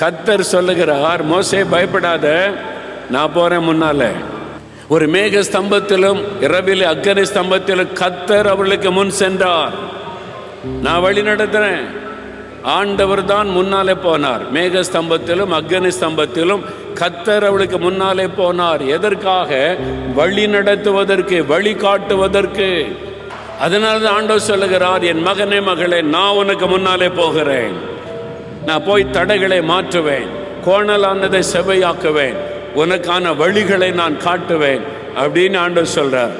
கத்தர் சொல்லுகிறார் மோசே பயப்படாத நான் போறேன் முன்னால. ஒரு மேக ஸ்தம்பத்திலும் இரவில் அக்கறை ஸ்தம்பத்திலும் கத்தர் அவர்களுக்கு முன் சென்றார். நான் வழி நடத்துறேன். ஆண்டவர் தான் முன்னாலே போனார். மேக ஸ்தம்பத்திலும் அக்னி ஸ்தம்பத்திலும் கத்தர் அவளுக்கு முன்னாலே போனார். எதற்காக? வழி நடத்துவதற்கு வழி காட்டுவதற்கு. அதனால தான் ஆண்டவர் சொல்லுகிறார் என் மகனே மகளே நான் உனக்கு முன்னாலே போகிறேன். நான் போய் தடைகளை மாற்றுவேன் கோணலானதை செவையாக்குவேன் உனக்கான வழிகளை நான் காட்டுவேன் அப்படின்னு ஆண்டவர் சொல்றார்.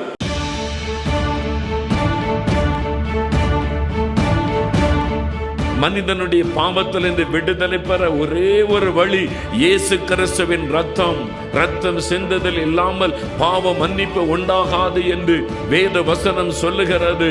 மனிதனுடைய பாவத்திலிருந்து விடுதலை பெற ஒரே ஒரு வழி இயேசு கிறிஸ்துவின் ரத்தம். ரத்தம் சிந்துதல் இல்லாமல் பாவ மன்னிப்பு உண்டாகாது என்று வேத வசனம் சொல்லுகிறது.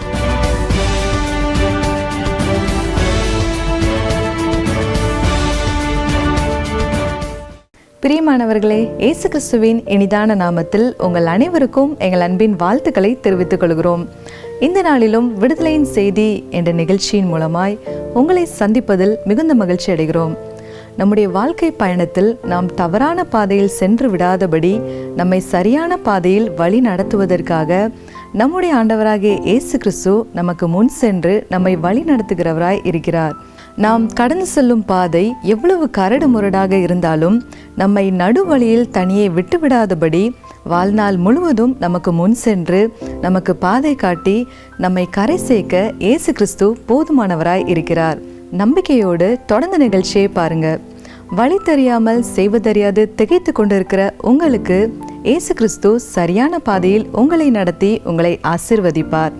பிரியமானவர்களே இயேசு கிறிஸ்துவின் இனிதான நாமத்தில் உங்கள் அனைவருக்கும் எங்கள் அன்பின் வாழ்த்துக்களை தெரிவித்துக் கொள்கிறோம். இந்த நாளிலும் விடுதலையின் செய்தி என்ற நிகழ்ச்சியின் மூலமாய் உங்களை சந்திப்பதில் மிகுந்த மகிழ்ச்சி அடைகிறோம். நம்முடைய வாழ்க்கை பயணத்தில் நாம் தவறான பாதையில் சென்று விடாதபடி நம்மை சரியான பாதையில் வழி நடத்துவதற்காக நம்முடைய ஆண்டவராகிய இயேசு கிறிஸ்து நமக்கு முன் சென்று நம்மை வழி நடத்துகிறவராய் இருக்கிறார். நாம் கடந்து செல்லும் பாதை எவ்வளவு கரடு முரடாக இருந்தாலும் நம்மை நடுவழியில் தனியே விட்டுவிடாதபடி வாழ்நாள் முழுவதும் நமக்கு முன் சென்று நமக்கு பாதை காட்டி நம்மை கரை சேர்க்க இயேசு கிறிஸ்து போதுமானவராய் இருக்கிறார். நம்பிக்கையோடு தொடர்ந்த நிகழ்ச்சியை பாருங்க. வழி தெரியாமல் செய்வதறியாது திகைத்து கொண்டிருக்கிற உங்களுக்கு இயேசு கிறிஸ்து சரியான பாதையில் உங்களை நடத்தி உங்களை ஆசிர்வதிப்பார்.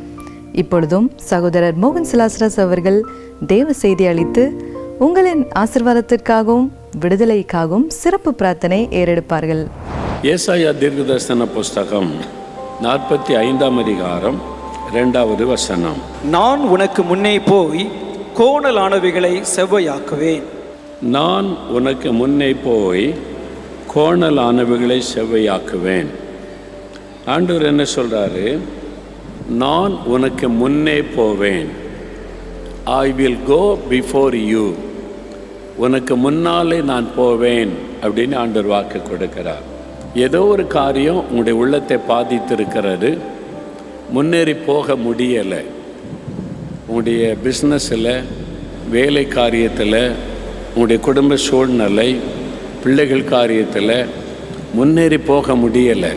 இப்பொழுதும் சகோதரர் மோகன் சிலாசரஸ் அவர்கள் தேவ செய்தி அளித்து உங்களின் ஆசிர்வாதத்திற்காகவும் விடுதலைக்காகவும் சிறப்பு பிரார்த்தனை ஏறெடுப்பார்கள். ஏசாயா தீர்க்கதர்சன புஸ்தகம் நாற்பத்தி ஐந்தாம் அதிகாரம் இரண்டாவது வசனம். நான் உனக்கு முன்னே போய் கோணலானவைகளை செவ்வையாக்குவேன். நான் உனக்கு முன்னே போய் கோணலானவைகளை செவ்வையாக்குவேன். ஆண்டவர் என்ன சொல்றாரு? நான் உனக்கு முன்னே போவேன். I will go before you உனக்கு முன்னாலே நான் போவேன் அப்படின்னு ஆண்டவர் வாக்கு கொடுக்கிறார். ஏதோ ஒரு காரியம் உங்களுடைய உள்ளத்தை பாதித்திருக்கிறது. முன்னேறி போக முடியலை. உங்களுடைய பிஸ்னஸில் வேலை காரியத்தில் உங்களுடைய குடும்ப சூழ்நிலை பிள்ளைகள் காரியத்தில் முன்னேறி போக முடியலை.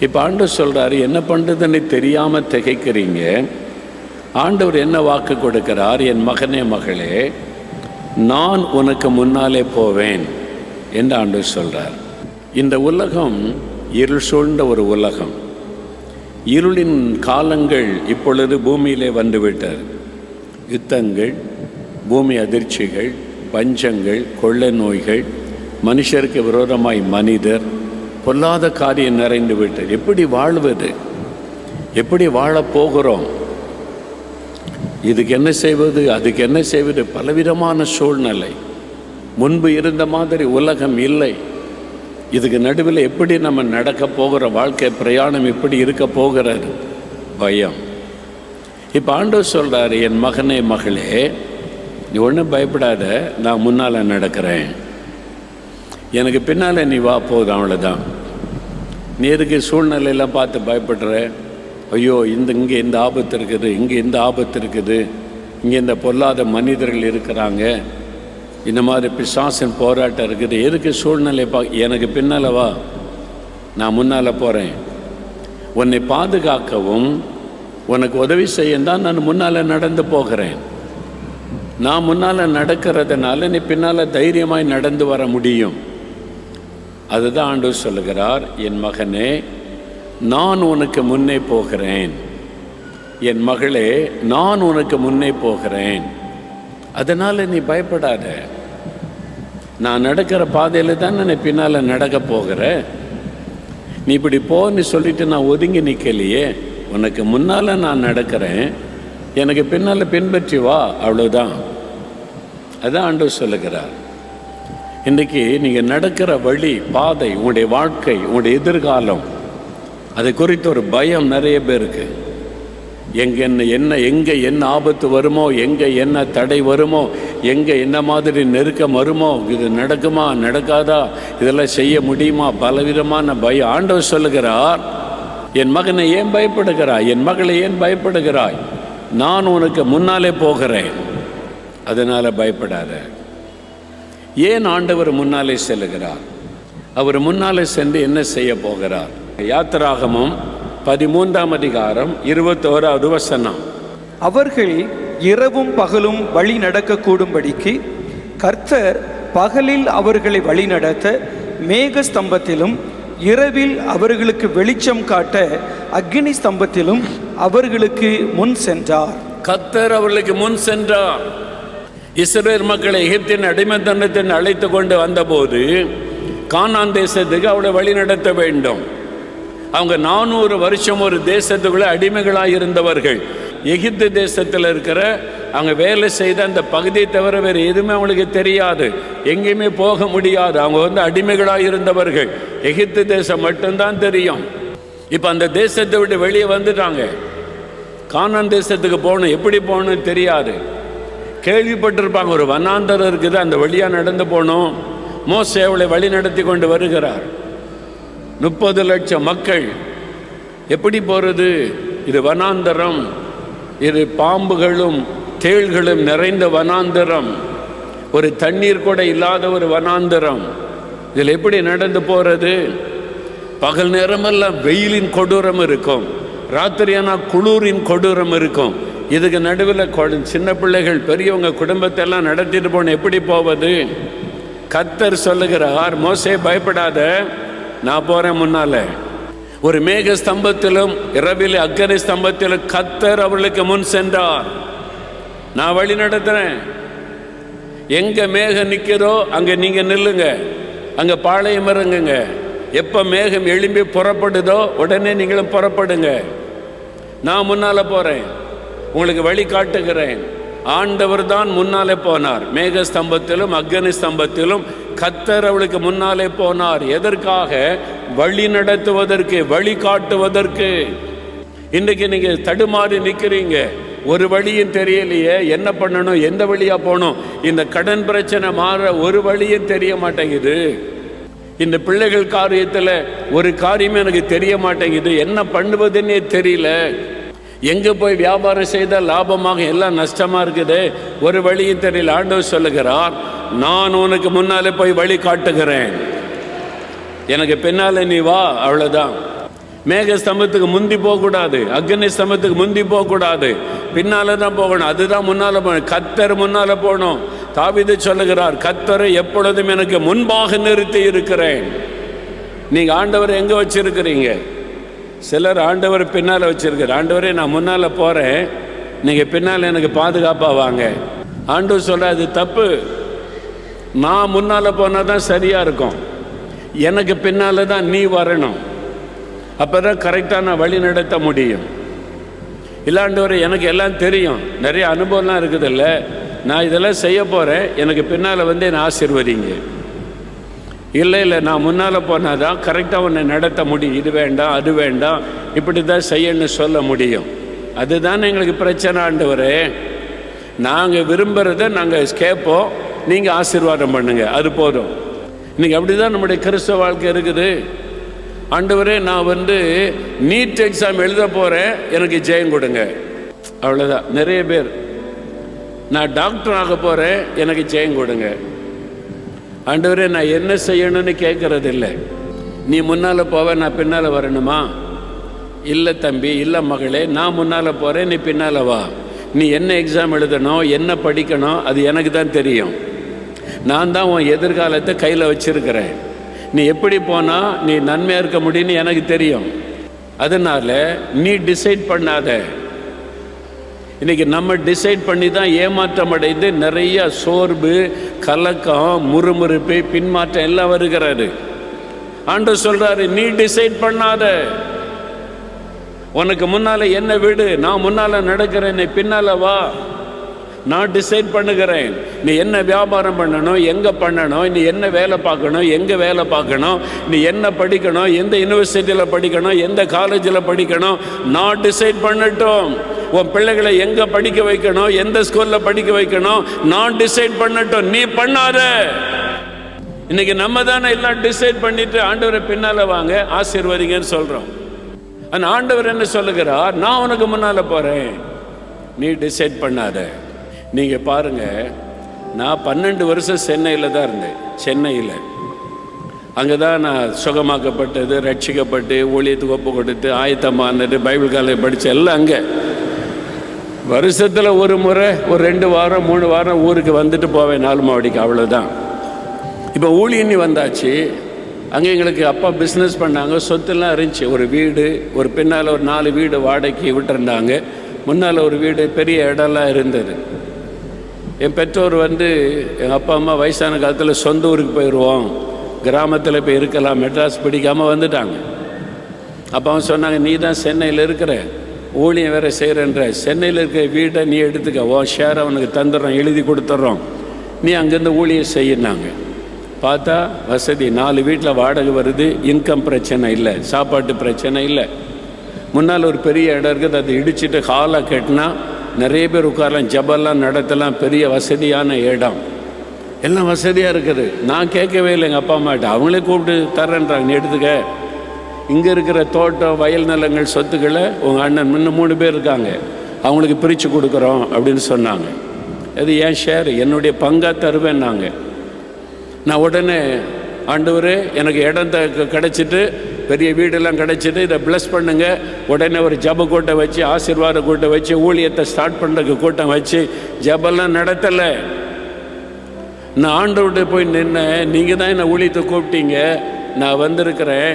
இப்போ ஆண்டவர் சொல்கிறாரு என்ன பண்ணுறதுன்னு தெரியாமல் திகைக்கிறீங்க. ஆண்டவர் என்ன வாக்கு கொடுக்கிறார்? என் மகனே மகளே நான் உனக்கு முன்னாலே போவேன். என்று ஆண்டவர் சொல்கிறார் இந்த உலகம் இருள் சூழ்ந்த ஒரு உலகம். இருளின் காலங்கள் இப்பொழுது பூமியிலே வந்துவிட்டது. யுத்தங்கள் பூமி அதிர்ச்சிகள் பஞ்சங்கள் கொள்ளை நோய்கள் மனுஷருக்கு விரோதமாய் மனிதர் பொல்லாத காரியம் நிறைந்து விட்டது. எப்படி வாழ்வது? எப்படி வாழப் போகிறோம்? இதுக்கு என்ன செய்வது? அதுக்கு என்ன செய்வது? பலவிதமான சூழ்நிலை. முன்பு இருந்த மாதிரி உலகம் இல்லை. இதுக்கு நடுவில் எப்படி நம்ம நடக்க போகிற வாழ்க்கை பிரயாணம் எப்படி இருக்க போகிறது? பயம். இப்போ ஆண்டவர் சொல்கிறாரு என் மகனே மகளே நீ ஒன்றும் பயப்படாத நான் முன்னால் நடக்கிறேன். எனக்கு பின்னால் நீ வா போதும் அவ்வளோதான் நீ எதுக்கு சூழ்நிலையெல்லாம் பார்த்து பயப்படுற ஐயோ இந்த இங்கே இந்த ஆபத்து இருக்குது இங்கே இந்த ஆபத்து இருக்குது இங்கே இந்த பொல்லாத மனிதர்கள் இருக்கிறாங்க இந்த மாதிரி பிசாசின் போராட்டம் இருக்குது எதுக்கு சூழ்நிலை பா எனக்கு பின்னால் வா நான் முன்னால் போகிறேன் உன்னை பாதுகாக்கவும் உனக்கு உதவி செய்ய தான் நான் முன்னால் நடந்து போகிறேன். நான் முன்னால் நடக்கிறதுனால நீ பின்னால் தைரியமாய் நடந்து வர முடியும். அதுதான் ஆண்டவர் சொல்லுகிறார் என் மகனே நான் உனக்கு முன்னே போகிறேன். என் மகளே நான் உனக்கு முன்னே போகிறேன். அதனால் நீ பயப்படாத. நான் நடக்கிற பாதையில் தானே நீ பின்னால் நடக்க போகிற. நீ இப்படி போன்னு சொல்லிட்டு நான் ஒதுங்கி நிற்கலையே உனக்கு முன்னால் நான் நடக்கிறேன். எனக்கு பின்னால் பின்பற்றி வா. அவ்வளோதான் அதான் ஆண்டவர் சொல்லுகிறார். இன்றைக்கி நீங்கள் நடக்கிற வழி பாதை உங்களுடைய வாழ்க்கை உங்களுடைய எதிர்காலம் அதை குறித்து ஒரு பயம் நிறைய பேருக்கு. எங்கே என்ன என்ன எங்கே என்ன ஆபத்து வருமோ எங்கே என்ன தடை வருமோ எங்கே என்ன மாதிரி நெருக்கம் வருமோ இது நடக்குமா நடக்காதா இதெல்லாம் செய்ய முடியுமா பலவிதமான பயம். ஆண்டவர் சொல்லுகிறார் என் மகனை ஏன் பயப்படுகிறாய்? என் மகளை ஏன் பயப்படுகிறாய்? நான் உனக்கு முன்னாலே போகிறேன். அதனால் பயப்படாத. ஏன் ஆண்டவர் முன்னாலே செல்லுகிறார்? அவர் முன்னாலே சென்று என்ன செய்ய போகிறார்? யாத்திராகமும் பதிமூன்றாம் அதிகாரம் இருபத்தோராவது வசனம். அவர்கள் இரவும் பகலும் வழி நடக்கக்கூடும்படிக்கு கர்த்தர் பகலில் அவர்களை வழிநடத்த மேக ஸ்தம்பத்திலும் இரவில் அவர்களுக்கு வெளிச்சம் காட்ட அக்னி ஸ்தம்பத்திலும் அவர்களுக்கு முன் சென்றார். கத்தர் அவர்களுக்கு முன் சென்றார். இஸ்ரேல் மக்களை எகிப்தின் அடிமைத்தனத்தின் அழைத்து கொண்டு வந்தபோது கானான் தேசத்துக்கு அவளை வழி நடத்த வேண்டும். அவங்க நானூறு வருஷம் ஒரு தேசத்துக்குள்ளே அடிமைகளாக இருந்தவர்கள். எகிப்து தேசத்தில் இருக்கிற அவங்க வேலை செய்த அந்த பகுதியை தவிர வேறு எதுவுமே அவங்களுக்கு தெரியாது. எங்கேயுமே போக முடியாது. அவங்க வந்து அடிமைகளாக இருந்தவர்கள். எகிப்து தேசம் மட்டும்தான் தெரியும். இப்போ அந்த தேசத்தை விட்டு வெளியே வந்துட்டாங்க. கானான் தேசத்துக்கு போகணும். எப்படி போகணும்னு தெரியாது. கேள்விப்பட்டிருப்பாங்க. ஒரு வனாந்தரம் இருக்குது அந்த வழியாக நடந்து போகணும் மோசே அவளை வழி நடத்தி கொண்டு வருகிறார். முப்பது லட்சம் மக்கள். எப்படி போகிறது இது வனாந்தரம். இது பாம்புகளும் தேள்களும் நிறைந்த வனாந்தரம். ஒரு தண்ணீர் கூட இல்லாத ஒரு வனாந்தரம். இதில் எப்படி நடந்து போகிறது பகல் நேரமெல்லாம் வெயிலின் கொடூரம் இருக்கும். ராத்திரியானா குளூரின் கொடூரம் இருக்கும். இதுக்கு நடுவில் கொ- சின்ன பிள்ளைகள் பெரியவங்க குடும்பத்தை எல்லாம் நடத்திட்டு போன எப்படி போவது? கத்தர் சொல்லுகிறார் மோசே பயப்படாத நான் போறேன் முன்னால. ஒரு மேக ஸ்தம்பத்திலும் இரவில் அக்கறை ஸ்தம்பத்திலும் கத்தர் அவர்களுக்கு முன் சென்றார். நான் வழி நடத்துறேன். எங்க மேகம் நிற்கிறோ அங்க நீங்க நில்லுங்க. அங்க பாளையம் இறங்குங்க. எப்ப மேகம் எழும்பி புறப்படுதோ உடனே நீங்களும் புறப்படுங்க. நான் முன்னால போறேன். உங்களுக்கு வழி காட்டுகிறேன் ஆண்டவர் தான் முன்னாலே போனார். மேக ஸ்தம்பத்திலும் அக்னி ஸ்தம்பத்திலும் கத்தர் அவளுக்கு முன்னாலே போனார். எதற்காக? வழி நடத்துவதற்கு வழி காட்டுவதற்கு. இன்றைக்கு நீங்க தடுமாறி நிக்கிறீங்க. ஒரு வழியும் தெரியலையே. என்ன பண்ணணும்? எந்த வழியா போகணும்? இந்த கடன் பிரச்சனை மாற ஒரு வழியும் தெரிய மாட்டேங்குது. இந்த பிள்ளைகள் காரியத்தில் ஒரு காரியமே எனக்கு தெரிய மாட்டேங்குது. என்ன பண்ணுவதுன்னே தெரியல. எங்கே போய் வியாபாரம் செய்தால் லாபமாக எல்லாம் நஷ்டமாக இருக்குது? ஒரு வழியும் தெரியல. ஆண்டவர் சொல்லுகிறார் நான் உனக்கு முன்னாலே போய் வழி காட்டுகிறேன். எனக்கு பின்னாலே நீ வா அவ்வளோதான் மேக ஸ்தம்பத்துக்கு முந்தி போகக்கூடாது. அக்னி ஸ்தம்பத்துக்கு முந்தி போகக்கூடாது. பின்னால தான் போகணும். அதுதான் முன்னால் போகணும். கத்தர் முன்னால் போகணும். தாவீது சொல்லுகிறார் கத்தரை எப்பொழுதும் எனக்கு முன்பாக நிறுத்தி இருக்கிறேன். நீங்கள் ஆண்டவரை எங்கே வச்சிருக்கிறீங்க? சிலர் ஆண்டவர் பின்னால் வச்சுருக்கார். ஆண்டவரே நான் முன்னால் போகிறேன் நீங்கள் பின்னால் எனக்கு பாதுகாப்பாக வாங்க ஆண்டவர் சொல்கிற அது தப்பு. நான் முன்னால் போனால் தான் சரியாக இருக்கும். எனக்கு பின்னால் தான் நீ வரணும். அப்போ தான் கரெக்டாக நான் வழி நடத்த முடியும். இல்லாண்டவர் எனக்கு எல்லாம் தெரியும். நிறைய அனுபவம்லாம் இருக்குதுல்ல. நான் இதெல்லாம் செய்ய போகிறேன் எனக்கு பின்னால் வந்து என்னை ஆசீர்வதிங்க. இல்லை இல்லை நான் முன்னால் போனால் தான் கரெக்டாக உன்னை நடத்த முடியும். இது வேண்டாம் அது வேண்டாம். இப்படி தான் செய்யணும்னு சொல்ல முடியும். அதுதான் எங்களுக்கு பிரச்சனை ஆண்டவரே. நாங்கள் விரும்புகிறத நாங்கள் கேட்போம். நீங்கள் ஆசீர்வாதம் பண்ணுங்கள் அது போதும். இன்றைக்கி அப்படி தான் நம்முடைய கிறிஸ்தவ வாழ்க்கை இருக்குது. ஆண்டவரே நான் வந்து நீட் எக்ஸாம் எழுத போகிறேன் எனக்கு ஜெயம் கொடுங்க. அவ்வளோதான் நிறைய பேர் நான் டாக்டர் ஆக போகிறேன் எனக்கு ஜெயம் கொடுங்க. ஆண்டவரே நான் என்ன செய்யணும்னு கேட்கறது நீ முன்னால் போவ நான் பின்னால் வரணுமா? இல்லை தம்பி இல்லை மகளே நான் முன்னால் போகிறேன் நீ பின்னால் வா. நீ என்ன எக்ஸாம் எழுதணும் என்ன படிக்கணும் அது எனக்கு தான் தெரியும். நான் தான் உன் எதிர்காலத்தை கையில் வச்சுருக்கிறேன். நீ எப்படி போனால் நீ நன்மையாக இருக்க முடியும்னு எனக்கு தெரியும். அதனால் நீ டிசைட் பண்ணாத. இன்றைக்கி நம்ம டிசைட் பண்ணி தான் ஏமாற்றம் அடைந்து நிறைய சோர்வு கலக்கம் முறுமுறுப்பு பின்மாற்றம் எல்லாம் வருகிறாரு ஆண்டு சொல்கிறாரு நீ டிசைட் பண்ணாத. உனக்கு முன்னால என்ன விடு? நான் முன்னால நடக்கிறேன். என்னை பின்னால வா. நான் டிசைட் பண்ணுகிறேன். நீ என்ன வியாபாரம் பண்ணணும் எங்கே பண்ணணும் நீ என்ன வேலை பார்க்கணும் எங்கே வேலை பார்க்கணும் நீ என்ன படிக்கணும் எந்த யூனிவர்சிட்டியில் படிக்கணும் எந்த காலேஜில் படிக்கணும் நான் டிசைட் பண்ணட்டும். உன் பிள்ளைகளை எங்கே படிக்க வைக்கணும் எந்த ஸ்கூலில் படிக்க வைக்கணும் நான் டிசைட் பண்ணட்டும். நீ பண்ணாத. இன்னைக்கு நம்ம தானே எல்லாம் டிசைட் பண்ணிட்டு ஆண்டவரை பின்னால் வாங்க ஆசீர்வதிங்கன்னு சொல்கிறோம் அந்த ஆண்டவர் என்ன சொல்லுகிறார்? நான் உனக்கு முன்னால் போகிறேன் நீ டிசைட் பண்ணாத. நீங்கள் பாருங்கள் நான் பன்னெண்டு வருஷம் சென்னையில் தான் இருந்தேன் சென்னையில். அங்கே தான் நான் சுகமாக்கப்பட்டது ரட்சிக்கப்பட்டு ஊழியத்துக்கு ஒப்பு கொடுத்து ஆயத்தமானது பைபிள் காலேஜ் படித்த எல்லாம் அங்கே. வருஷத்தில் ஒரு முறை ஒரு ரெண்டு வாரம் மூணு வாரம் ஊருக்கு வந்துட்டு போவேன் நாலு மாவடிக்கு அவ்வளோதான் இப்போ ஊழியனி வந்தாச்சு அங்கே எங்களுக்கு அப்பா பிஸ்னஸ் பண்ணாங்க சொத்துலாம் இருந்துச்சு. ஒரு வீடு ஒரு பின்னால் ஒரு நாலு வீடு வாடகைக்கு விட்டுருந்தாங்க. முன்னால் ஒரு வீடு பெரிய இடம்லாம் இருந்தது. என் பெற்றோர் வந்து எங்கள் அப்பா அம்மா வயசான காலத்தில் சொந்த ஊருக்கு போயிடுவோம் கிராமத்தில் போய் இருக்கலாம். மெட்ராஸ் பிடிக்காமல் வந்துட்டாங்க. அப்போ அவன் சொன்னாங்க நீ தான் சென்னையில் இருக்கிற. ஊழியம் வேறு செய்கிறன்ற சென்னையில் இருக்கிற வீட்டை நீ எடுத்துக்க. உன் ஷேர் அவனுக்கு தந்துடுறோம். எழுதி கொடுத்துட்றோம். நீ அங்கேருந்து ஊழியம் செய்யினாங்க பார்த்தா வசதி. நாலு வீட்டில் வாடகை வருது. இன்கம் பிரச்சனை இல்லை. சாப்பாட்டு பிரச்சனை இல்லை. முன்னால் ஒரு பெரிய இடம் இருக்குது. அதை இடிச்சிட்டு ஹாலாக கட்டினா நிறைய பேர் உட்காரலாம். ஜபெல்லாம் நடத்தலாம். பெரிய வசதியான இடம். எல்லாம் வசதியாக இருக்குது. நான் கேட்கவே இல்லை எங்கள் அப்பா அம்மாட்ட. அவங்களே கூப்பிட்டு தர்றேன்றாங்க. நீ எடுத்துக்க. இங்கே இருக்கிற தோட்டம் வயல் நிலங்கள் சொத்துக்களை உங்கள் அண்ணன் முன்ன மூணு பேர் இருக்காங்க. அவங்களுக்கு பிரித்து கொடுக்குறோம் அப்படின்னு சொன்னாங்க. அது ஏன் ஷேர் என்னுடைய பங்காக தருவேன் நாங்கள் நான் உடனே ஆண்டவர் எனக்கு இடம் த- கிடச்சிட்டு பெரிய வீடெல்லாம் கிடைச்சிட்டு இதை ப்ளஸ் பண்ணுங்கள் உடனே ஒரு ஜப கூட்டம் வச்சு ஆசீர்வாத கூட்டம் வச்சு ஊழியத்தை ஸ்டார்ட் பண்ணுறதுக்கு கூட்டம் வச்சு ஜபெல்லாம் நடத்தலை. நான் ஆண்டவர்கிட்ட போய் நின்னேன். நீங்கள் தான் என்னை ஊழியத்தை கூப்பிட்டீங்க. நான் வந்திருக்கிறேன்.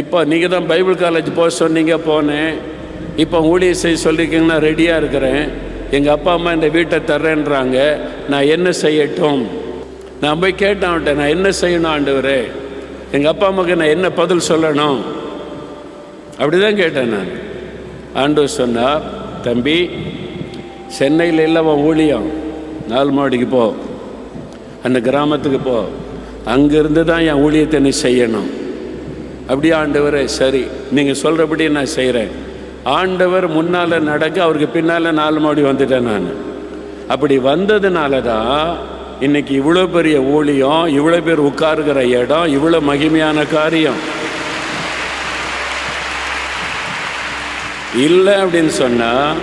இப்போ நீங்கள் தான் பைபிள் காலேஜ் போக சொன்னீங்க போனேன். இப்போ ஊழியம் செய்ய சொல்லியிருக்கீங்கன்னா ரெடியாக இருக்கிறேன். எங்கள் அப்பா அம்மா இந்த வீட்டை தர்றேன்றாங்க. நான் என்ன செய்யட்டும்? நான் போய் கேட்டேன் அவன்கிட்ட நான் என்ன செய்யணும் ஆண்டவரே? எங்கள் அப்பா அம்மாவுக்கு நான் என்ன பதில் சொல்லணும்? அப்படி தான் கேட்டேன் நான். ஆண்டவர் சொன்னார் தம்பி சென்னையில் இல்லை அவன் ஊழியம். நாலு மாடிக்கு போ. அந்த கிராமத்துக்கு போ. அங்கேருந்து தான் என் ஊழியத்தை நீ செய்யணும். அப்படியே ஆண்டவர் சரி நீங்கள் சொல்கிறபடி நான் செய்கிறேன் ஆண்டவர் முன்னால் நடக்க அவருக்கு பின்னால் நாலு மாடி வந்துட்டேன் நான். அப்படி வந்ததுனால தான் இன்னைக்கு இவ்வளோ பெரிய ஊழியம் இவ்வளோ பேர் உட்காருகிற இடம் இவ்வளோ மகிமையான காரியம். இல்லை அப்படின்னு சொன்னால்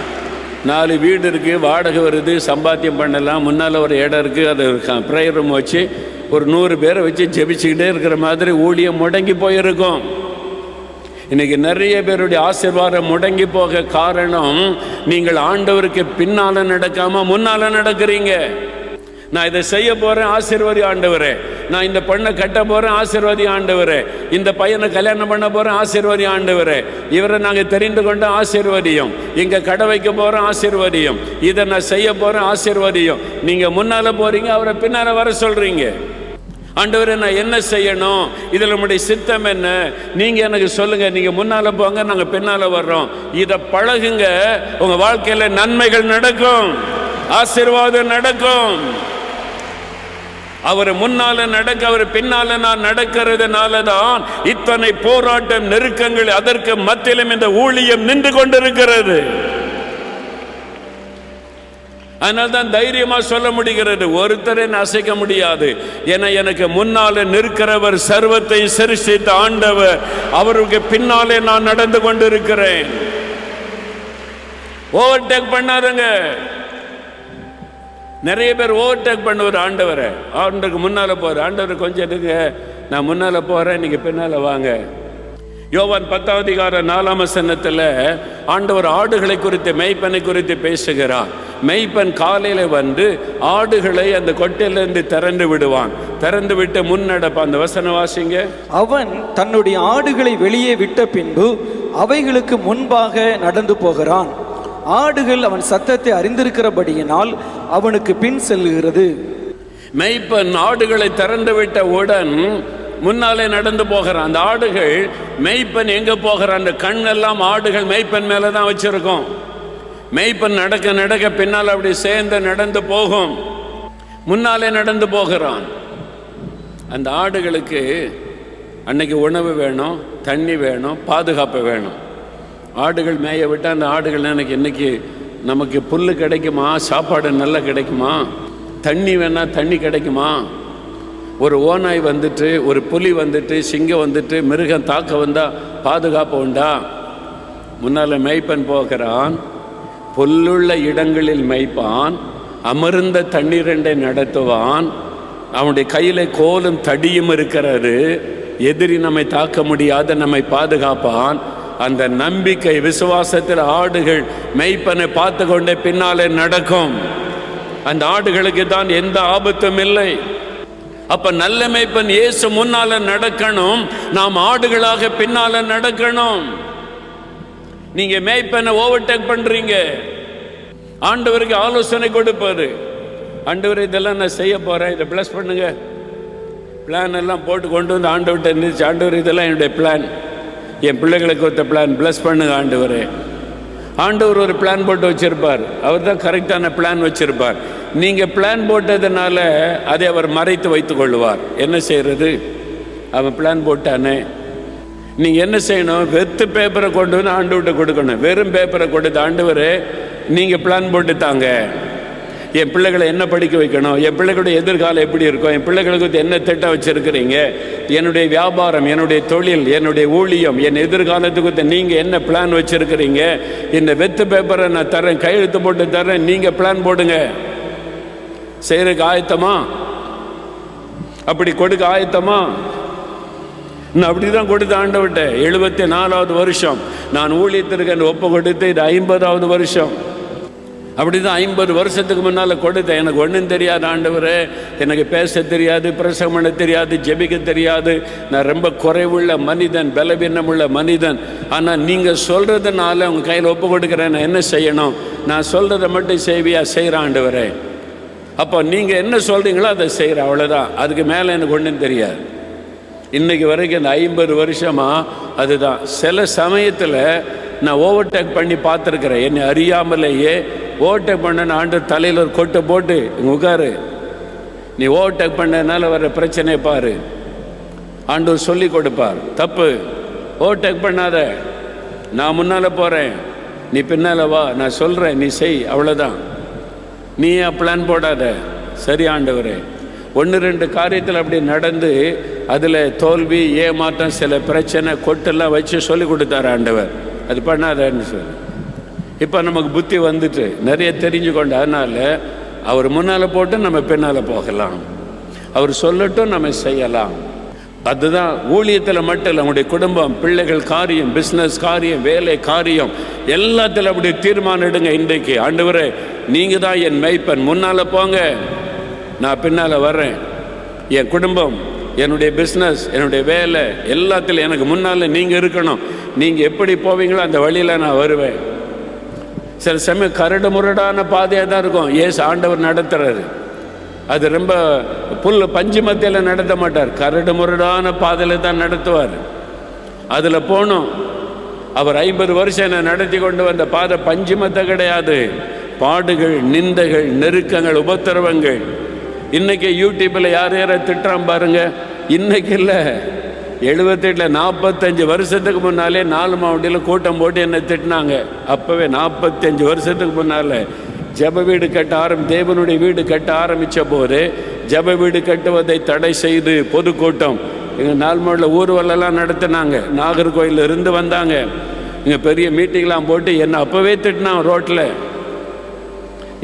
நாலு வீடு இருக்குது வாடகை வருது சம்பாத்தியம் பண்ணலாம் முன்னால் ஒரு இடம் இருக்குது அது ப்ரேயர் ரூம் வச்சு ஒரு நூறு பேரை வச்சு ஜெபிச்சுக்கிட்டே இருக்கிற மாதிரி ஊழியம் முடங்கி போயிருக்கும். இன்றைக்கி நிறைய பேருடைய ஆசீர்வாதம் முடங்கி போக காரணம் நீங்கள் ஆண்டவருக்கு பின்னால் நடக்காமல் முன்னால நடக்கிறீங்க. நான் இதை செய்ய போகிறேன் ஆசீர்வாதி ஆண்டவரே. நான் இந்த பெண்ணை கட்ட போகிறேன் ஆசீர்வாதி ஆண்டவரே. இந்த பையனை கல்யாணம் பண்ண போகிறேன் ஆசீர்வாதி ஆண்டவரே. இவரை நாங்கள் தெரிந்து கொண்ட ஆசீர்வாதியம் இங்கே கடை வைக்க போகிற ஆசீர்வாதியம். இதை நான் செய்ய போகிறேன் ஆசீர்வாதியம். நீங்கள் முன்னால் போகிறீங்க அவரை பின்னால் வர சொல்கிறீங்க ஆண்டவரே நான் என்ன செய்யணும்? இதில் நம்முடைய சித்தம் என்ன? நீங்கள் எனக்கு சொல்லுங்கள் நீங்கள் முன்னால் போங்க நாங்கள் பின்னால் வர்றோம். இதை பழகுங்க உங்கள் வாழ்க்கையில் நன்மைகள் நடக்கும் ஆசீர்வாதம் நடக்கும். அவர் முன்னால நடக்க அவர் பின்னால நான் நடக்கிறதுனால தான் இத்தனை போராட்டம் நெருக்கங்கள் அதற்கு மத்தியிலும் இந்த ஊழியம் நின்று கொண்டிருக்கிறது. அதனால தான் தைரியமா சொல்ல முடிகிறது ஒருத்தரை அசைக்க முடியாது. என எனக்கு முன்னாலே நிற்கிறவர் சர்வத்தை சிருஷ்டித்த ஆண்டவர். அவருக்கு பின்னாலே நான் நடந்து கொண்டிருக்கிறேன். ஓவர்டேக் பண்ணாருங்க நிறைய பேர் ஓவர்டேக் பண்ணுவார் ஆண்டவரை. ஆண்டவருக்கு முன்னால போகிற ஆண்டவர் கொஞ்சம் இருங்க. நான் முன்னால் போகிறேன் நீங்கள் பின்னால் வாங்க. யோவான் பத்தாவது அதிகார நாலாம் சன்னத்தில் ஆண்டவர் ஆடுகளை குறித்து மெய்ப்பனை குறித்து பேசுகிறார். மெய்ப்பன் காலையில் வந்து ஆடுகளை அந்த கொட்டையிலிருந்து திறந்து விடுவான். திறந்து விட்டு முன்னடப்பான் அந்த வசன வாசிங்க. அவன் தன்னுடைய ஆடுகளை வெளியே விட்ட பின்பு அவைகளுக்கு முன்பாக நடந்து போகிறான். ஆடுகள் அவன் சத்தத்தை அறிந்திருக்கிறபடியினால் அவனுக்கு பின் செல்லுகிறது. மெய்ப்பன் ஆடுகளை திறந்து விட்ட உடன் முன்னாலே நடந்து போகிறான். அந்த ஆடுகள் மெய்ப்பன் எங்க போகிறான்? அந்த கண்ணெல்லாம் ஆடுகள் மெய்ப்பன் மேல தான் வச்சிருக்கோம். மெய்ப்பன் நடக்க நடக்க பின்னால் அப்படி சேர்ந்து நடந்து போகும். முன்னாலே நடந்து போகிறான். அந்த ஆடுகளுக்கு அன்னைக்கு உணவு வேணும் தண்ணி வேணும் பாதுகாப்பு வேணும். ஆடுகள் மேய விட்டு அந்த ஆடுகள் எனக்கு இன்றைக்கி நமக்கு புல் கிடைக்குமா? சாப்பாடு நல்லா கிடைக்குமா? தண்ணி வேணால் தண்ணி கிடைக்குமா? ஒரு ஓநாய் வந்துட்டு ஒரு புலி வந்துட்டு சிங்கம் வந்துட்டு மிருகம் தாக்க வந்தால் பாதுகாப்பு உண்டா? முன்னால் மேய்ப்பன் போகிறான். புல்லுள்ள இடங்களில் மேய்ப்பான். அமர்ந்த தண்ணீரண்டை நடத்துவான். அவனுடைய கையில் கோலும் தடியும் இருக்கிறாரு எதிரி நம்மை தாக்க முடியாத நம்மை பாதுகாப்பான். அந்த நம்பிக்கை விசுவாசத்தில் ஆடுகள் மெய்ப்பனை பார்த்து கொண்டே பின்னாலே நடக்கும். அந்த ஆடுகளுக்கு தான் எந்த ஆபத்தும் இல்லை. அப்ப நல்ல மெய்ப்பன் இயேசு முன்னால நடக்கணும். நாம் ஆடுகளாக பின்னால நடக்கணும். நீங்க மேய்ப்பனை ஓவர்டேக் பண்றீங்க. ஆண்டவருக்கு ஆலோசனை கொடுப்பாரு. ஆண்டவர் இதெல்லாம் நான் செய்ய போறேன். இதை ப்ளஸ் பண்ணுங்க. பிளான் எல்லாம் போட்டு கொண்டு வந்து ஆண்டவர்கிட்ட இருந்துச்சு ஆண்டவர் இதெல்லாம் என்னுடைய பிளான் என் பிள்ளைகளுக்கு ஒருத்த பிளான் ப்ளஸ் பண்ணுங்க ஆண்டவர். ஆண்டவர் ஒரு பிளான் போட்டு வச்சுருப்பார். அவர் தான் கரெக்டான பிளான் வச்சுருப்பார். நீங்கள் பிளான் போட்டதுனால அதை அவர் மறைத்து வைத்து கொள்வார் என்ன செய்கிறது அவன் பிளான் போட்டானே. நீங்கள் என்ன செய்யணும்? வெத்து பேப்பரை கொண்டு வந்து ஆண்டு விட்டு கொடுக்கணும். வெறும் பேப்பரை கொடுத்து ஆண்டவரே நீங்கள் பிளான் போட்டு தாங்க. என் பிள்ளைகளை என்ன படிக்க வைக்கணும்? என் பிள்ளைகளுடைய எதிர்காலம் எப்படி இருக்கும்? என் பிள்ளைகளுக்கு என்ன திட்டம் வச்சுருக்கிறீங்க? என்னுடைய வியாபாரம் என்னுடைய தொழில் என்னுடைய ஊழியம் என் எதிர்காலத்துக்கு நீங்கள் என்ன பிளான் வச்சுருக்கிறீங்க? இந்த வெத்து பேப்பரை நான் தரேன் கையெழுத்து போட்டு தரேன் நீங்கள் பிளான் போடுங்க. செய்கிறதுக்கு ஆயத்தமா? அப்படி கொடுக்க ஆயத்தமா? நான் அப்படிதான் கொடுத்து ஆண்டவட்ட எழுபத்தி நாலாவது வருஷம். நான் ஊழியத்திற்கு ஒப்பு கொடுத்து இது ஐம்பதாவது வருஷம். அப்படிதான் ஐம்பது வருஷத்துக்கு முன்னால் கொடுத்தேன். எனக்கு ஒன்றும் தெரியாது ஆண்டவர். எனக்கு பேச தெரியாது பிரசவம் பண்ண தெரியாது ஜெபிக்க தெரியாது. நான் ரொம்ப குறைவுள்ள மனிதன் பலவீனமுள்ள மனிதன். ஆனால் நீங்கள் சொல்கிறதுனால உங்கள் கையில் ஒப்பு கொடுக்குறேன் நான் என்ன செய்யணும்? நான் சொல்கிறத மட்டும் செய்வியா செய்கிற ஆண்டவரே. அப்போ நீங்கள் என்ன சொல்கிறீங்களோ அதை செய்கிறேன் அவ்வளோதான் அதுக்கு மேலே எனக்கு ஒன்றும் தெரியாது. இன்றைக்கு வரைக்கும் இந்த ஐம்பது வருஷமா அதுதான். சில சமயத்தில் நான் ஓவர்டேக் பண்ணி பார்த்துருக்குறேன். என்னை அறியாமலேயே ஓவர்டேக் பண்ண ஆண்டு தலையில் ஒரு கொட்டை போட்டு இங்க உட்காரு. நீ ஓவர்டேக் பண்ணதுனால வர பிரச்சனையை பாரு. ஆண்டவர் சொல்லி கொடுப்பார். தப்பு. ஓவர்டேக் பண்ணாத. நான் முன்னால் போகிறேன் நீ பின்னால் வா. நான் சொல்கிறேன் நீ செய். அவ்வளோதான் நீ ஏன் பிளான் போடாத. சரி ஆண்டவரே. ஒன்று ரெண்டு காரியத்தில் அப்படி நடந்து அதில் தோல்வி ஏமாற்றம் சில பிரச்சனை கொட்டெல்லாம் வச்சு சொல்லி கொடுத்தாரு ஆண்டவர். அது பண்ணாதன்னு சொல்லி. இப்போ நமக்கு புத்தி வந்துட்டு நிறைய தெரிஞ்சு கொண்டு அவர் முன்னால் போட்டு நம்ம பின்னால் போகலாம். அவர் சொல்லட்டும் நம்ம செய்யலாம். அதுதான் ஊழியத்தில் மட்டும் இல்லை நம்முடைய குடும்பம் பிள்ளைகள் காரியம் பிஸ்னஸ் காரியம் வேலை காரியம் எல்லாத்தில் அப்படி தீர்மானம் எடுங்க இன்றைக்கு. ஆண்டவரே நீங்கள் தான் என் மெய்ப்பன் முன்னால் போங்க. நான் பின்னால் வர்றேன். என் குடும்பம் என்னுடைய பிஸ்னஸ் என்னுடைய வேலை எல்லாத்திலும் எனக்கு முன்னால் நீங்கள் இருக்கணும். நீங்கள் எப்படி போவீங்களோ அந்த வழியில் நான் வருவேன். சில சமயம் கரடு முரடான பாதையாக தான் இருக்கும். ஏசு ஆண்டவர் நடத்துகிறாரு அது ரொம்ப புல் பஞ்சு மத்தியில் நடத்த மாட்டார். கரடு முரடான பாதையில் தான் நடத்துவார். அதில் போகணும் அவர் ஐம்பது வருஷம் என்னை நடத்தி கொண்டு வந்த பாதை பஞ்சு மத்த கிடையாது. பாடுகள் நிந்தைகள் நெருக்கங்கள் உபத்திரவங்கள். இன்றைக்கி யூடியூப்பில் யார் யாரை திட்டுறான் பாருங்க. இன்றைக்கி இல்லை. எழுபத்தெட்டில் நாற்பத்தஞ்சு வருஷத்துக்கு முன்னாலே நாலு மாவட்டியில் கூட்டம் போட்டு என்னை திட்டினாங்க. அப்போவே நாற்பத்தஞ்சு வருஷத்துக்கு முன்னால் ஜப வீடு கட்ட ஆரம் தேவனுடைய வீடு கட்ட ஆரம்பித்த போது ஜப வீடு கட்டுவதை தடை செய்து பொதுக்கூட்டம் எங்கள் நால்மோடில் ஊர்வலெல்லாம் நடத்தினாங்க. நாகர்கோயிலில் இருந்து வந்தாங்க. இங்கே பெரிய மீட்டிங்லாம் போட்டு என்னை அப்போவே திட்டினான் ரோட்டில்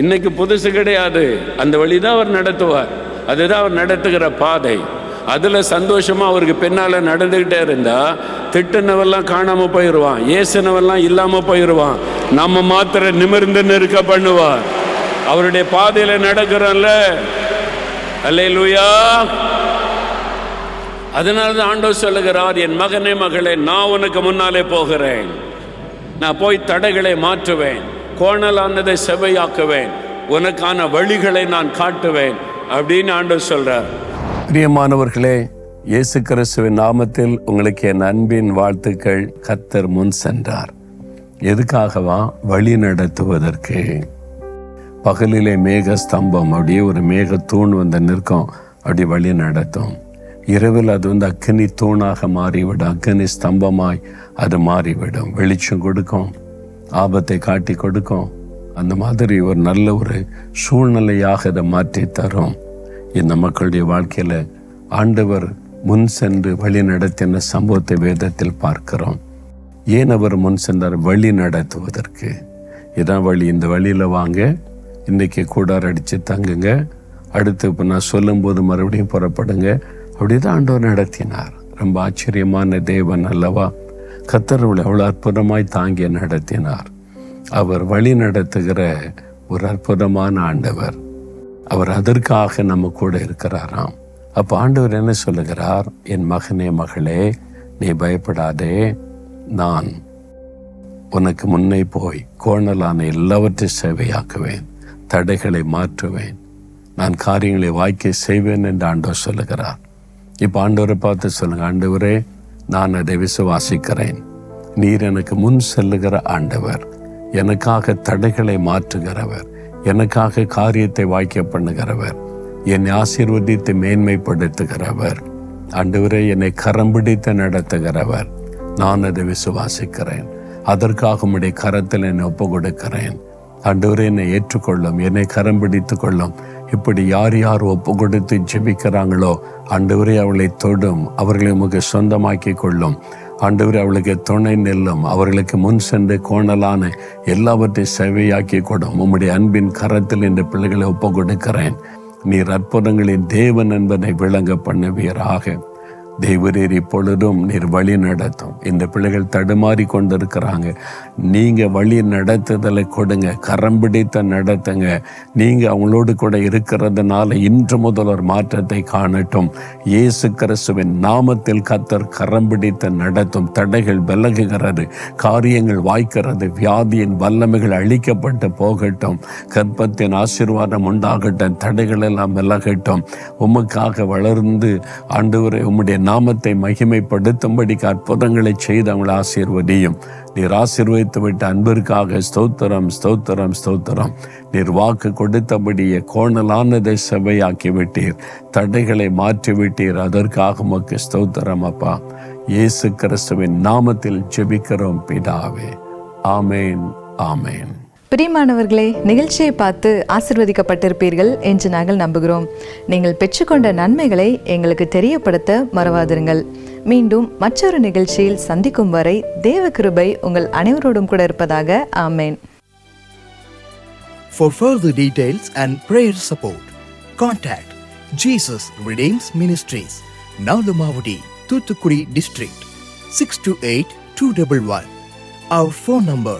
இன்னைக்கு புதுசு கிடையாது. அந்த வழி தான் அவர் நடத்துவார். அதுதான் அவர் நடத்துகிற பாதை. அதில் சந்தோஷமாக அவருக்கு பின்னால் நடந்துக்கிட்டே இருந்தால் திட்டுனவெல்லாம் காணாமல் போயிடுவான் ஏசுனவெல்லாம் இல்லாமல் போயிடுவான் நம்ம மாத்திர நிமிர்ந்து நிற்க பண்ணுவார். அவருடைய பாதையில் நடக்கிறோம்ல. அல்லேலூயா. அதனால தான் ஆண்டவர் சொல்லுகிறார் என் மகனே மகளே நான் உனக்கு முன்னாலே போகிறேன். நான் போய் தடைகளை மாற்றுவேன் கோணலானதை செவையாக்குவேன் உனக்கான வழிகளை நான் காட்டுவேன் அப்படின்னு ஆண்டவர் சொல்கிறார் பிரியமானவர்களே இயேசு கிறிஸ்துவின் நாமத்தில் உங்களுக்கு என் அன்பின் வாழ்த்துக்கள். கத்தர் முன் சென்றார். எதுக்காகவா? வழி நடத்துவதற்கு. பகலிலே மேக ஸ்தம்பம் அப்படியே ஒரு மேக தூண் வந்து நிற்கும். அப்படி வழி நடத்தும். இரவில் அது வந்து அக்னி தூணாக மாறிவிடும். அக்னி ஸ்தம்பமாய் அது மாறிவிடும். வெளிச்சம் கொடுக்கும். ஆபத்தை காட்டி கொடுக்கும். அந்த மாதிரி ஒரு நல்ல ஒரு சூழ்நிலையாக அதை மாற்றி தரும். இந்த மக்களுடைய வாழ்க்கையில் ஆண்டவர் முன் சென்று வழி நடத்தின சம்பவத்தை வேதத்தில் பார்க்கிறோம். ஏன் அவர் முன் சென்றார்? வழி நடத்துவதற்கு. இதான் வழி. இந்த வழியில் வாங்க. இன்னைக்கு கூடார் அடித்து தங்குங்க. அடுத்து இப்போ நான் சொல்லும்போது மறுபடியும் புறப்படுங்க. அப்படி தான் ஆண்டவர் நடத்தினார். ரொம்ப ஆச்சரியமான தேவன் அல்லவா? கத்தர்களை அவ்வளோ அற்புதமாய் தாங்கி நடத்தினார். அவர் வழி நடத்துகிற ஒரு அற்புதமான ஆண்டவர். அவர் அதற்காக நம்ம கூட இருக்கிறாராம். அப்போ ஆண்டவர் என்ன சொல்லுகிறார்? என் மகனே மகளே நீ பயப்படாதே நான் உனக்கு முன்னே போய் கோணலான எல்லாவற்றையும் சேவையாக்குவேன் தடைகளை மாற்றுவேன் நான் காரியங்களை வாய்க்க செய்வேன் என்று ஆண்டவர் சொல்லுகிறார். இப்போ ஆண்டவரை பார்த்து சொல்லுங்க ஆண்டவரே நான் அதை விசுவாசிக்கிறேன். நீர் எனக்கு முன் செல்லுகிற ஆண்டவர் எனக்காக தடைகளை மாற்றுகிறவர் எனக்காக காரியத்தை வாய்க்க பண்ணுகிறவர். என்னை ஆசீர்வதித்து மேன்மைப்படுத்துகிறவர். அன்றுவரை என்னை கரம் பிடித்து நடத்துகிறவர். நான் அதை விசுவாசிக்கிறேன். அதற்காக உடைய கரத்தில் என்னை ஒப்பு கொடுக்கிறேன் அன்றுவரை என்னை ஏற்றுக்கொள்ளும் என்னை கரம் பிடித்து கொள்ளும். இப்படி யார் யார் ஒப்பு கொடுத்து ஜெபிக்கிறாங்களோ அன்றுவரை அவளை தொடும் அவர்களை உமக்கு சொந்தமாக்கி கொள்ளும். ஆண்டவர் அவளுக்கு துணை நெல்லும். அவர்களுக்கு முன் சென்று கோணலான எல்லாவற்றையும் சேவையாக்கி கொடும். உம்முடைய அன்பின் கரத்தில் இந்த பிள்ளைகளை ஒப்பு கொடுக்கிறேன் நீர் அற்புதங்களின் தேவன் என்பதை விளங்க பண்ணுவீராக. தேவரீர் இப்பொழுதும் நீர் வழி நடத்தும். இந்த பிள்ளைகள் தடுமாறி கொண்டிருக்கிறாங்க. நீங்கள் வழி நடத்துதலை கொடுங்க. கரம் பிடித்த நடத்துங்க. நீங்கள் அவங்களோடு கூட இருக்கிறதுனால இன்று முதல் ஒரு மாற்றத்தை காணட்டும். இயேசு கிறிஸ்துவின் நாமத்தில் கத்தர் கரம் பிடித்த நடத்தும். தடைகள் விலகுகிறது. காரியங்கள் வாய்க்கிறது. வியாதியின் வல்லமைகள் அழிக்கப்பட்டு போகட்டும். கற்பத்தின் ஆசீர்வாதம் உண்டாகட்டும். தடைகள் எல்லாம் விலகட்டும். உமக்காக வளர்ந்து ஆண்டவரை உம்முடைய நாமத்தை மகிமைப்படுத்தும்படிக்கு அற்புதங்களை செய்து அவங்களை ஆசீர்வதியும். நீர் ஆசீர்வதித்து விட்ட அன்பிற்காக ஸ்தோத்திரம் ஸ்தோத்திரம் ஸ்தோத்திரம். நீர் வாக்கு கொடுத்தபடியே கோணலானதை செவையாக்கிவிட்டீர் தடைகளை மாற்றி விட்டீர் அதற்காக உமக்கு ஸ்தோத்திரம் அப்பா. இயேசு கிறிஸ்துவின் நாமத்தில் ஜெபிக்கிறோம் பிதாவே. ஆமேன் ஆமேன். பிரியமானவர்களே நிகழ்ச்சியை பார்த்து ஆசிர்வதிக்கப்பட்டிருப்பீர்கள் என்று நாங்கள் நம்புகிறோம். நீங்கள் பெற்றுக்கொண்ட நன்மைகளை எங்களுக்கு தெரியப்படுத்த மறவாதிருங்கள். மீண்டும் மற்றொரு நிகழ்ச்சியில் சந்திக்கும் வரை தேவ கிருபை உங்கள் அனைவரோடும் கூட இருப்பதாக. ஆமேன். For further details and prayer support, contact Jesus Redeems Ministries, Nalamavadi, Thuthukudi District, 628-211. Our phone number